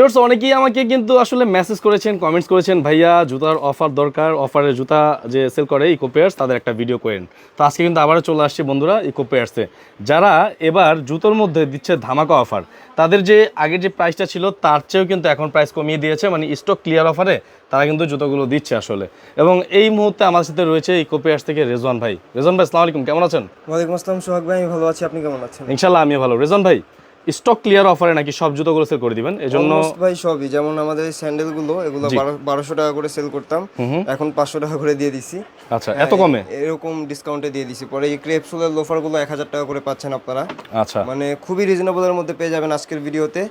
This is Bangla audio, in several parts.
অনেকেই আমাকে কিন্তু আসলে মেসেজ করেছেন কমেন্টস করেছেন ভাইয়া জুতার অফার দরকার অফারের জুতা যে সেল করে ইকো পেয়ার্স তাদের একটা ভিডিও করেন। তো আজকে কিন্তু আবারও চলে আসছে বন্ধুরা ইকো পেয়ার্সে যারা এবার জুতোর মধ্যে দিচ্ছে ধামাকা অফার তাদের যে আগের যে প্রাইসটা ছিল তার চেয়েও কিন্তু এখন প্রাইস কমিয়ে দিয়েছে মানে স্টক ক্লিয়ার অফারে তারা কিন্তু জুতোগুলো দিচ্ছে আসলে। এবং এই মুহূর্তে আমার সাথে রয়েছে ইকো পেয়ার্স থেকে রেজওয়ান ভাই। রেজওয়ান ভাই আসসালামু আলাইকুম কেমন আছেন? ওয়ালাইকুম আসসালাম সোহাগ ভাই আমি ভালো আছি আপনি কেমন আছেন? ইনশাল্লাহ আমিও ভালো। রেজওয়ান ভাই স্টক ক্লিয়ার অফারে নাকি সব জুতোগুলো সেল করে দিবেন? এজন্য ভাই সবই যেমন আমাদের স্যান্ডেলগুলো এগুলো বারোশো টাকা করে সেল করতাম এখন পাঁচশো টাকা করে দিয়ে দিছি। আচ্ছা এত কমে? এরকম ডিসকাউন্টে দিয়ে দিছি। পরে এই ক্রেপসুলের লোফারগুলো এক হাজার টাকা করে পাচ্ছেন আপনারা। আচ্ছা। মানে খুবই রিজনেবলের মধ্যে পেয়ে যাবেন আজকের ভিডিওতে।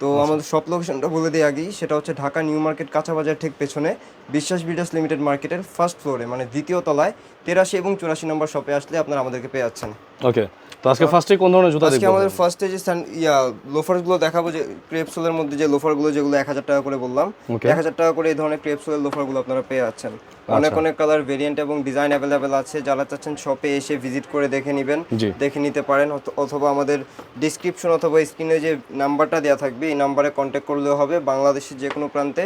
তো আমাদের শপ লোকেশনটা বলে দিই আগেই সেটা হচ্ছে ঢাকা নিউ মার্কেট কাঁচা বাজার ঠিক পেছনে বিশ্বাস বিডাস লিমিটেড মার্কেটের ফার্স্ট ফ্লোরে মানে দ্বিতীয় তলায় তেরাশি এবং চুরাশি নম্বর শপে আসলে আপনারা আমাদেরকে পেয়ে যাচ্ছেন। ওকে তো আজকে ফার্স্টে কোন ধরনের জুতা আজকে আমাদের ফার্স্টে যে ইয়া লোফারগুলো দেখাবো যে ক্রেপসোলের মধ্যে যে লোফারগুলো যেগুলো এক হাজার টাকা করে বললাম Okay. এক হাজার টাকা করে এই ধরনের ক্রেপসোলের লোফারগুলো আপনারা পেয়ে যাচ্ছেন। অনেক অনেক কালার ভেরিয়েন্ট এবং ডিজাইন অ্যাভেলেবেল আছে যারা চাচ্ছেন শপে এসে ভিজিট করে দেখে নেবেন দেখে নিতে পারেন অথবা আমাদের ডিসক্রিপশন অথবা স্ক্রিনে যে নাম্বারটা দেওয়া থাকবে এই নাম্বারে কন্ট্যাক্ট করলেও হবে। বাংলাদেশের যে কোনো প্রান্তে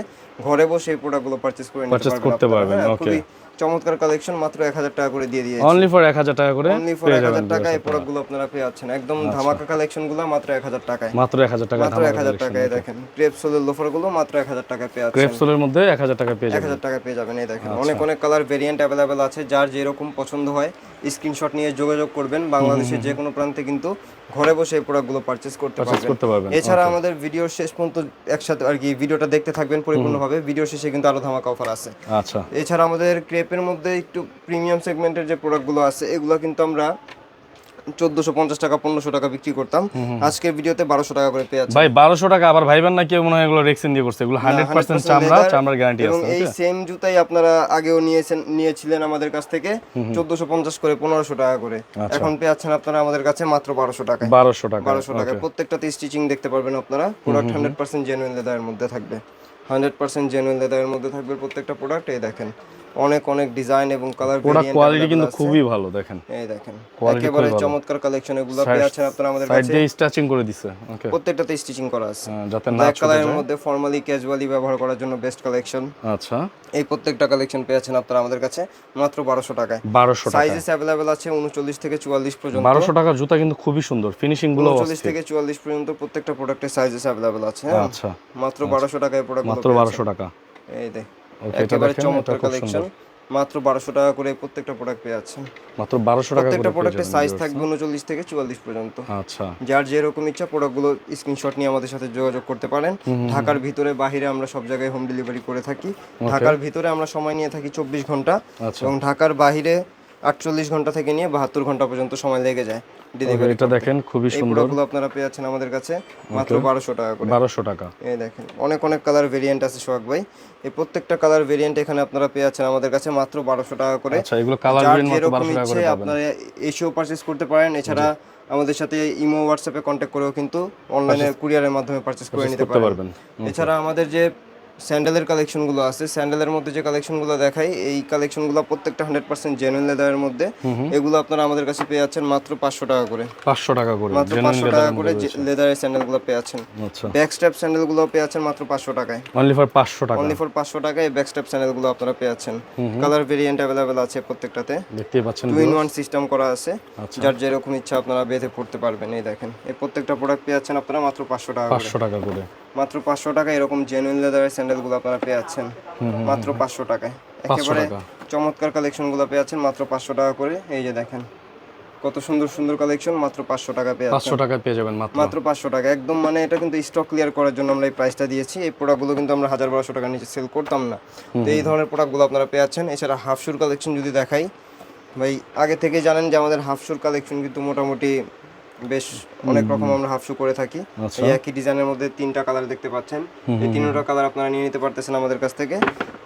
ঘরে বসে এই প্রোডাক্টগুলো পারচেস করে নিতে পারবেন খুবই চমৎকার কালেকশন মাত্র এক হাজার টাকা করে দিয়ে দিয়েছি। অনলি ফর এক হাজার টাকা করে অনলি ফর পেয়ে এক যাবেন হাজার টাকা এই প্রোডাক্টগুলো আপনারা পেয়ে যাচ্ছেন। একদম ধামাকা কালেকশনগুলো মাত্র এক হাজার টাকায়। মাত্র এক হাজার টাকা মাত্র এক হাজার টাকায় দেখেন। ক্রেপ সোলের লোফারগুলো মাত্র এক হাজার টাকায় পেয়ে যাচ্ছেন। ক্রেপসোলের মধ্যে এক হাজার টাকা পেয়ে যাবেন। হাজার টাকায় পেয়ে যাবেন এই দেখেন। আচ্ছা। অনেক অনেক কালার ভেরিয়েন্ট অ্যাভেলেবেল আছে। যার যেরকম পছন্দ হয় স্ক্রিনশট নিয়ে যোগাযোগ করবেন। বাংলাদেশের যে কোনো প্রান্তে কিন্তু ঘরে বসে এই প্রোডাক্টগুলো পারচেজ করতে পারবেন, এছাড়া আমাদের ভিডিওর শেষ পর্যন্ত একসাথে আর কি ভিডিওটা দেখতে থাকবেন পরিপূর্ণভাবে। ভিডিও শেষে কিন্তু আরও ধামাকা অফার আছে। আচ্ছা। এছাড়া আমাদের ক্রেপের মধ্যে একটু প্রিমিয়াম সেগমেন্টের যে প্রোডাক্টগুলো আছে এগুলো কিন্তু আমরা চোদ্দোশো পঞ্চাশ টাকা পনেরোশো টাকা বিক্রি করতাম। আজকের ভিডিওতে বারোশো টাকা করে পেয়ে ভাই বারোশো টাকা আবার ভাইবেন না কেউ মনে হয় এগুলো রেক্সিন দিয়ে করছে। এগুলো হান্ড্রেড পার্সেন্ট চামড়া চামড়ার গ্যারান্টি আছে এই সেম জুতাই আপনারা আগেও নিয়েছেন নিয়েছিলেন আমাদের কাছ থেকে। চোদ্দোশো পঞ্চাশ করে পনেরোশো টাকা করে। আচ্ছা। এখন পেয়ে যাচ্ছেন আপনারা আমাদের কাছে মাত্র বারোশো টাকায়। বারোশো টাকা বারোশো টাকা প্রত্যেকটাতে স্টিচিং দেখতে পারবেন আপনারা। প্রোডাক্ট হান্ড্রেড পার্সেন্ট জেনুইন লেদারের মধ্যে থাকবে। হান্ড্রেড পার্সেন্ট জেনুইন লেদারের মধ্যে থাকবে প্রত্যেকটা প্রোডাক্ট এই দেখেন অনেক অনেক ডিজাইন এবং কালার প্রোডাক্ট কোয়ালিটি কিন্তু খুবই ভালো দেখেন। এই দেখেন একেবারে চমৎকার কালেকশন এগুলো পেয়ে যাচ্ছেন আপনারা আমাদের সাইড কাছে। দিয়ে স্ট্যাচিং করে দিছে ওকে প্রত্যেকটাতে স্টিচিং করা আছে। যাতে না কালারের মধ্যে ফর্মালি ক্যাজুয়ালি ব্যবহার করার জন্য বেস্ট কালেকশন আচ্ছা। এই প্রত্যেকটা কালেকশন পেয়েছেন আপনারা আমাদের কাছে মাত্র বারোশো টাকায়। বারোশো টাকা সাইজেস অ্যাভেলেবেল আছে উনচল্লিশ থেকে চুয়াল্লিশ পর্যন্ত। বারোশো টাকার জুতা কিন্তু খুবই সুন্দর ফিনিশিংগুলো উনচল্লিশ থেকে চুয়াল্লিশ পর্যন্ত প্রত্যেকটা প্রোডাক্টের সাইজেস অ্যাভেলেবেল আছে হ্যাঁ। আচ্ছা। মাত্র বারোশো টাকায় প্রোডাক্ট মাত্র বারোশো টাকা। এই দেখ। একেবারে চমৎকার কালেকশন মাত্র বারোশো টাকা করে প্রত্যেকটা প্রোডাক্ট পেয়ে যাচ্ছেন। মাত্র বারোশো টাকা প্রত্যেকটা প্রোডাক্টের সাইজ থাকবে উনচল্লিশ থেকে চুয়াল্লিশ পর্যন্ত। আচ্ছা। যার যেরকম ইচ্ছা প্রোডাক্টগুলো স্ক্রিনশট নিয়ে আমাদের সাথে যোগাযোগ করতে পারেন। ঢাকার ভিতরে বাহিরে আমরা সব জায়গায় হোম ডেলিভারি করে থাকি। ঢাকার ভিতরে আমরা সময় নিয়ে থাকি চব্বিশ ঘণ্টা। আচ্ছা। এবং ঢাকার বাহিরে আটচল্লিশ ঘণ্টা থেকে নিয়ে বাহাত্তর ঘণ্টা পর্যন্ত সময় লেগে যায় ডেলিভারি এটা দেখেন খুবই সুন্দর। প্রোডাক্টগুলো আপনারা পেয়ে যাচ্ছেন আমাদের কাছে মাত্র বারোশো টাকা করে। বারোশো টাকা। এই দেখেন অনেক অনেক কালার ভেরিয়েন্ট আছে সোহাগ ভাই। এই প্রত্যেকটা কালার ভেরিয়েন্ট এখানে আপনারা পেয়ে যাচ্ছেন আমাদের কাছে মাত্র বারোশো টাকা করে। আচ্ছা এগুলো কালার গ্রিন মাত্র বারোশো টাকা করে আপনারা এসেও পারচেস করতে পারেন। এছাড়া আমাদের সাথে ইমো হোয়াটসঅ্যাপে কন্ট্যাক্ট করেও কিন্তু অনলাইনে কুরিয়ারের মাধ্যমে পারচেস করে নিতে পারবেন। এছাড়া আমাদের যে স্যান্ডেলের কালেকশনগুলো আছে। স্যান্ডেলের মধ্যে যে কালেকশনগুলো দেখাই এই কালেকশনগুলো প্রত্যেকটা হান্ড্রেড পার্সেন্ট জেনুইন লেদারের মধ্যে। এগুলো আপনারা আমাদের কাছে পেয়ে যাচ্ছেন মাত্র পাঁচশো টাকা করে। পাঁচশো টাকা করে মাত্র পাঁচশো টাকা করে লেদারের স্যান্ডেলগুলো পেয়ে যাচ্ছেন। ব্যাক স্ট্যাপ স্যান্ডেলগুলো পেয়ে যাচ্ছেন মাত্র পাঁচশো টাকায়। অনলি ফর পাঁচশো টাকা। অনলি ফর পাঁচশো টাকায় ব্যাক স্ট্যাপ স্যান্ডেলগুলো আপনারা পেয়ে যাচ্ছেন। কালার ভেরিয়েন্ট অ্যাভেলেবেল আছে প্রত্যেকটাতে। দেখতেই পাচ্ছেন টু ইন ওয়ান সিস্টেম করা আছে। আচ্ছা। যার যেরকম ইচ্ছা আপনারা বেঁধে পড়তে পারবেন এই দেখেন। এই প্রত্যেকটা প্রোডাক্ট পেয়ে যাচ্ছেন আপনারা মাত্র পাঁচশো টাকা পাঁচশো টাকা করে। মাত্র পাঁচশো টাকা এরকম জেনুইন লেদারের স্যান্ডেলগুলো আপনারা পেয়ে যাচ্ছেন। মাত্র পাঁচশো টাকায়। একেবারে টাকা। চমৎকার কালেকশনগুলো পেয়ে যাচ্ছেন মাত্র পাঁচশো টাকা করে। এই যে দেখেন কত সুন্দর সুন্দর কালেকশন মাত্র পাঁচশো টাকা পেয়ে পাঁচশো টাকায় পেয়ে যাবেন মাত্র। পাঁচশো টাকা। একদম মানে এটা কিন্তু স্টক ক্লিয়ার করার জন্য আমরা এই প্রাইসটা দিয়েছি। এই প্রোডাক্টগুলো কিন্তু আমরা হাজার বারোশো টাকার নিচে সেল করতাম না। তো এই ধরনের প্রোডাক্টগুলো আপনারা পেয়ে যাচ্ছেন। এছাড়া হাফ শুর কালেকশন যদি দেখাই ভাই আগে থেকে জানেন যে আমাদের হাফ শুর কালেকশন কিন্তু মোটামুটি বেশ অনেক রকম আমরা হাফ শু করে থাকি। আচ্ছা। এই একই ডিজাইনের মধ্যে তিনটা কালার দেখতে পাচ্ছেন। এই তিনটা কালার আপনারা নিয়ে নিতে পারতেছেন আমাদের কাছ থেকে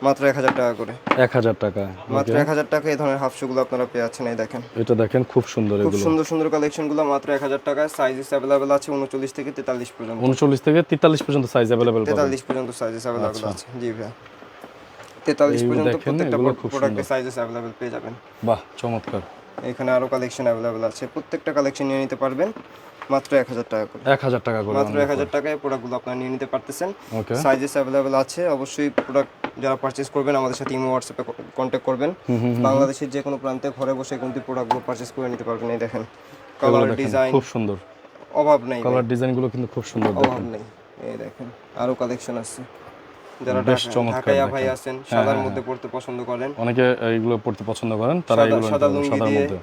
মাত্র এক হাজার টাকা করে। এক হাজার টাকা মাত্র এক হাজার টাকা এই ধরনের হাফ শুগুলো আপনারা পেয়ে যাচ্ছেন এই দেখেন। এটা দেখেন খুব সুন্দর খুব এগুলো। সুন্দর কালেকশনগুলো মাত্র এক হাজার টাকায়। সাইজেস অ্যাভেলেবেল আছে উনচল্লিশ থেকে তেতাল্লিশ পর্যন্ত। উনচল্লিশ থেকে তেতাল্লিশ পর্যন্ত সাইজ অ্যাভেলেবেল তেতাল্লিশ পর্যন্ত সাইজেস অ্যাভেলেবেল আছে। জি ভাই তেতাল্লিশ পর্যন্ত প্রত্যেকটা প্রোডাক্টের সাইজেস অ্যাভেলেবেল পেয়ে যাবেন। বাহ চমৎকার। এখানে আরও কালেকশন অ্যাভেলেবেল আছে। প্রত্যেকটা কালেকশন নিয়ে নিতে পারবেন। মাত্র এক হাজার টাকা করে। এক হাজার টাকা করে মাত্র এক হাজার টাকায় প্রোডাক্টগুলো আপনারা নিয়ে নিতে পারতেছেন। সাইজেস অ্যাভেলেবেল আছে। অবশ্যই প্রোডাক্ট যারা পারচেস করবেন আমাদের সাথে ইমো হোয়াটসঅ্যাপে কন্ট্যাক্ট করবেন। বাংলাদেশের যে কোনো প্রান্তে ঘরে বসে কিন্তু প্রোডাক্টগুলো পারচেস করে নিতে পারবেন এই দেখেন। কালার ডিজাইন খুব সুন্দর। অভাব নেই কালার ডিজাইনগুলো কিন্তু খুব সুন্দর অভাব নেই। এই দেখেন আরও কালেকশন আছে। যারা বেশ ঢাকা- চমৎকার ঢাকাইয়া ভাই আছেন সাদার মধ্যে পড়তে পছন্দ করেন। অনেকে এইগুলো পড়তে পছন্দ করেন তারা এগুলো সাদা লুঙ্গি দিয়ে মধ্যে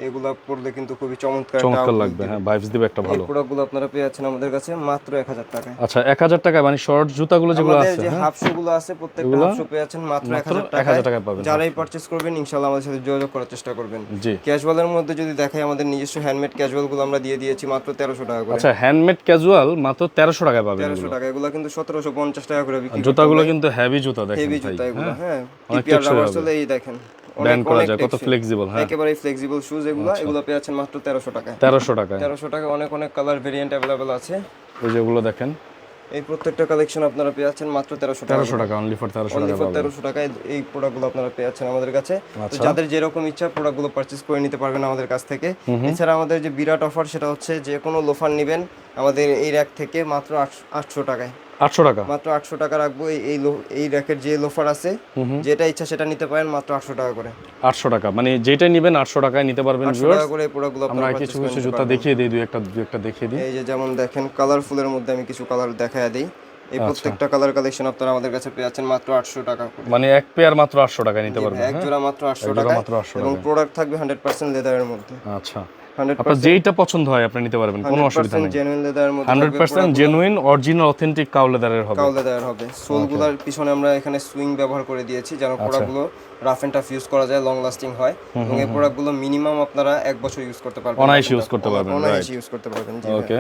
পরলে কিন্তু খুবই চমৎকার চমৎকার লাগবে হ্যাঁ ভাইবস দিবে একটা ভালো। প্রোডাক্টগুলো আপনারা পেয়ে যাচ্ছেন আমাদের কাছে মাত্র এক হাজার টাকায়। আচ্ছা এক হাজার টাকায় মানে শর্ট জুতাগুলো যেগুলো আছে যে হ্যাঁ? হাফ শু আছে প্রত্যেকটা হাফ শু পেয়ে যাচ্ছেন মাত্র এক মাত্র 1000 টাকায়। টাকায় পাবেন। যারাই পারচেস করবেন ইনশাল্লাহ আমাদের সাথে যোগাযোগ করার চেষ্টা করবেন। ক্যাজুয়ালের মধ্যে যদি দেখাই আমাদের নিজস্ব হ্যান্ডমেড ক্যাজুয়ালগুলো আমরা দিয়ে দিয়েছি মাত্র তেরোশো টাকা করে। আচ্ছা হ্যান্ডমেড ক্যাজুয়াল মাত্র টাকায় পাবেন টাকা এগুলো কিন্তু সতেরোশো পঞ্চাশ টাকা করে বিক্রি জুতাগুলো কিন্তু হেভি জুতা দেখেন হেভি জুতা এগুলো হ্যাঁ টিপিআর রাবার। এই দেখেন ব্যান্ড করা যায় কত ফ্লেক্সিবল হ্যাঁ? একেবারে ফ্লেক্সিবল শুজ এগুলো এগুলো পেয়ে যাচ্ছেন মাত্র তেরোশো টাকায়। তেরোশো টাকায়? তেরোশো টাকা অনেক অনেক কালার ভেরিয়েন্ট অ্যাভেলেবেল আছে। ওই যেগুলো দেখেন। এই প্রত্যেকটা কালেকশন আপনারা পেয়ে যাচ্ছেন মাত্র তেরোশো টাকা তেরোশো টাকা অনলি ফর তেরোশো অনলি টাকা ফর পাবেন। তেরোশো টাকায় এই প্রোডাক্টগুলো আপনারা পেয়ে যাচ্ছেন আমাদের কাছে। তো আচ্ছা। যাদের যেরকম ইচ্ছা প্রোডাক্টগুলো পারচেস করে নিতে পারবেন আমাদের কাছ থেকে। এছাড়া আমাদের যে বিরাট অফার সেটা হচ্ছে যে কোনো লোফার নেবেন আমাদের এই র্যাক থেকে মাত্র আটশো টাকায়। আটশো টাকা। মাত্র আটশো টাকা রাখব। এই এই র্যাকের যে লোফার আছে যেটা ইচ্ছা সেটা নিতে পারেন মাত্র আটশো টাকা করে। আটশো টাকা। মানে যেটাই নেবেন আটশো টাকায় নিতে পারবেন টাকা করে প্রোডাক্টগুলো আমরা কিছু কিছু জুতা দেখিয়ে দিই দুই একটা দুই একটা দেখিয়ে দিই। এই যে যেমন দেখেন কালারফুলের মধ্যে আমি কিছু কালার দেখায় দিই। আচ্ছা। এই প্রত্যেকটা কালার কালেকশন আপনারা আমাদের কাছে পেয়ে যাচ্ছেন মাত্র আটশো টাকা মানে এক পেয়ার মাত্র আটশো টাকায় নিতে পারবেন এক জোড়া মাত্র আটশো এক জোড়া টাকা মাত্র 800 এবং প্রোডাক্ট থাকবে হান্ড্রেড পার্সেন্ট লেদারের মধ্যে। আচ্ছা। আপনার যেইটা পছন্দ হয় আপনি নিতে পারবেন কোনো অসুবিধা নেই। জেনুইন লেদার মধ্যে hundred percent genuine original authentic cow লেদারের হবে। কাউ লেদারের হবে। সোলগুলোর পিছনে আমরা এখানে সুইং ব্যবহার করে দিয়েছি যেন। প্রোডাক্টগুলো রাফ এন্ড টাফ ইউজ করা যায় লং লাস্টিং হয়। এবং এই প্রোডাক্টগুলো মিনিমাম আপনারা এক বছর ইউজ করতে পারবেন। অনায়াসে ইউজ করতে পারবেন, অনায়াসে ইউজ করতে পারবেন ওকে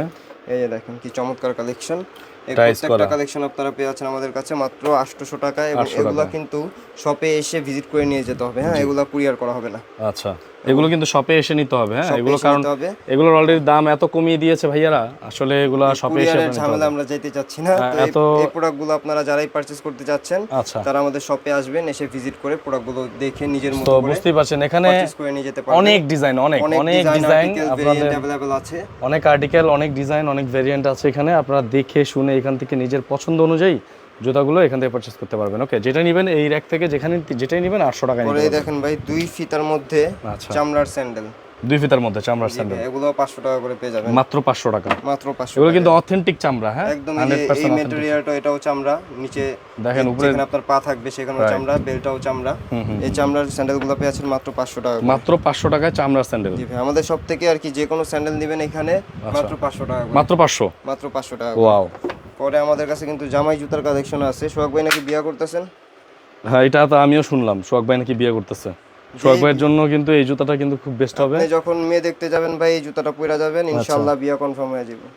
এই দেখেন কি চমৎকার কালেকশন প্রত্যেকটা কালেকশন আপনারা পেয়ে যাচ্ছেন আমাদের কাছে মাত্র টাকা এবং এগুলো কিন্তু শপে এসে ভিজিট করে নিয়ে যেতে হবে হ্যাঁ? এগুলো কুরিয়ার করা হবে না। আচ্ছা। এগুলো কিন্তু শপে এসে নিতে হবে হ্যাঁ? এগুলো কারণ এগুলোর অলরেডি দাম এত কমিয়ে দিয়েছে ভাইয়ারা আসলে এগুলো শপে এসে ঝামেলা আমরা যেতে চাচ্ছি না। হ্যাঁ, এত প্রোডাক্টগুলো আপনারা যারাই করতে আচ্ছা। তারা আমাদের শপে আসবেন এসে ভিজিট করে প্রোডাক্টগুলো দেখে নিজের মতো বুঝতেই পারছেন এখানে অনেক ডিজাইন অনেক অনেক ডিজাইন আপনাদের আছে। অনেক আর্টিকেল অনেক ডিজাইন অনেক ভেরিয়েন্ট আছে এখানে আপনারা দেখে শুনে এখান থেকে নিজের পছন্দ অনুযায়ী জুতাগুলো এখান থেকে পারচেস করতে পারবেন। ওকে যেটা নেবেন এই র্যাক থেকে যেখানে যেটাই নেবেন আটশো টাকা পরে এই দেখেন ভাই দুই ফিতার মধ্যে আচ্ছা। চামড়ার স্যান্ডেল দুই ফিতার মধ্যে চামড়ার স্যান্ডেল এগুলো পাঁচশো টাকা করে পেয়ে যাবেন। মাত্র পাঁচশো টাকা। মাত্র পাঁচশো এগুলো কিন্তু অথেন্টিক চামড়া হ্যাঁ? একদম এই মেটেরিয়ালটা এটাও চামড়া। নিচে দেখেন উপরে যেখানে আপনার পা থাকবে সেখানেও চামড়া বেলটাও চামড়া। এই চামড়ার স্যান্ডেলগুলো পেয়ে আছেন মাত্র পাঁচশো টাকা মাত্র পাঁচশো টাকায় চামড়ার স্যান্ডেল জি ভাই আমাদের সব থেকে আর কি যে কোনো স্যান্ডেল নেবেন এখানে আচ্ছা। মাত্র পাঁচশো টাকা মাত্র পাঁচশো? মাত্র পাঁচশো টাকা ওয়াও পরে আমাদের কাছে কিন্তু জামাই জুতার কালেকশন আছে। সোহাগ ভাই নাকি বিয়ে করতেছেন? হ্যাঁ এটা তো আমিও শুনলাম সোহাগ ভাই নাকি বিয়ে করতেছে। সোহাগ ভাইয়ের জন্য কিন্তু এই জুতাটা কিন্তু খুব বেস্ট হবে। আপনি যখন মেয়ে দেখতে যাবেন ভাই এই জুতাটা পরে যাবেন ইনশাল্লাহ ইনশাআল্লাহ বিয়ে কনফার্ম হয়ে যাবে।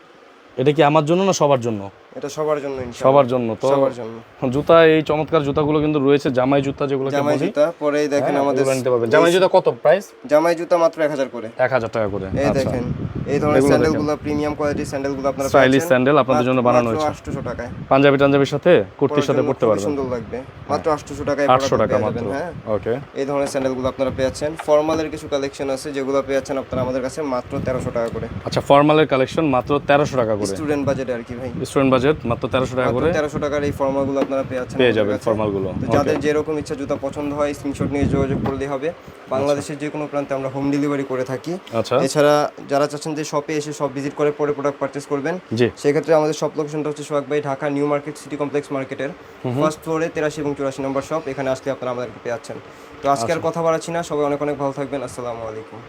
এটা কি আমার জন্য না সবার জন্য? এটা সবার জন্য সবার জন্য তো সবার জন্য। জুতা এই চমৎকার জুতাগুলো কিন্তু রয়েছে জামাই জুতা যেগুলোকে জামাই জুতা পরেই দেখেন হ্যাঁ, আমাদের নিতে পারবেন। জামাই জুতা কত প্রাইস জামাই জুতা মাত্র এক হাজার করে। এক হাজার টাকা করে। এই আচ্ছা। দেখেন এই ধরনের স্যান্ডেলগুলো প্রিমিয়াম কোয়ালিটির স্যান্ডেলগুলো আপনারা স্টাইলিশ স্যান্ডেল আপনাদের জন্য বানানো হয়েছে। মাত্র 800 টাকায়। পাঞ্জাবি টাঞ্জাবির সাথে কুর্তির সাথে পড়তে পারবেন। সুন্দর লাগবে। মাত্র 800 টাকায় আটশো টাকা পেয়ে মাত্র। হ্যাঁ। ওকে এই ধরনের স্যান্ডেলগুলো আপনারা পেয়েছেন ফর্মালের কিছু কালেকশন আছে যেগুলো পেয়েছেন আপনারা আমাদের কাছে মাত্র 1300 টাকা করে। আচ্ছা ফর্মালের কালেকশন মাত্র তেরোশো টাকা করে। স্টুডেন্ট বাজেটে আর কি ভাই। স্টুডেন্ট বাজেট মাত্র তেরোশো টাকা করে। 1300 টাকার এই ফর্মালগুলো আপনারা পেয়েছেন পেয়ে যাবেন ফর্মালগুলো। যাদের যেরকম ইচ্ছা জুতা পছন্দ হয় স্ক্রিনশট নিয়ে যোগাযোগ করলেই হবে। বাংলাদেশের যে কোনো প্রান্তে আমরা হোম ডেলিভারি করে থাকি। আচ্ছা। এছাড়া যারা চাচ্ছেন যে শপে এসে সব ভিজিট করে পরে প্রোডাক্ট পারচেস করবেন সেক্ষেত্রে আমাদের শপ লোকেশনটা হচ্ছে সোহাগ ভাই Dhaka new market city complex মার্কেটের ফার্স্ট ফ্লোরে তেরাশি এবং চুরাশি নম্বর শপ এখানে আসলে আপনারা আমাদেরকে পেয়ে যাচ্ছেন। তো আজকে আর কথা বাড়াচ্ছি না। সবাই অনেক অনেক ভালো থাকবেন। আসসালামু আলাইকুম।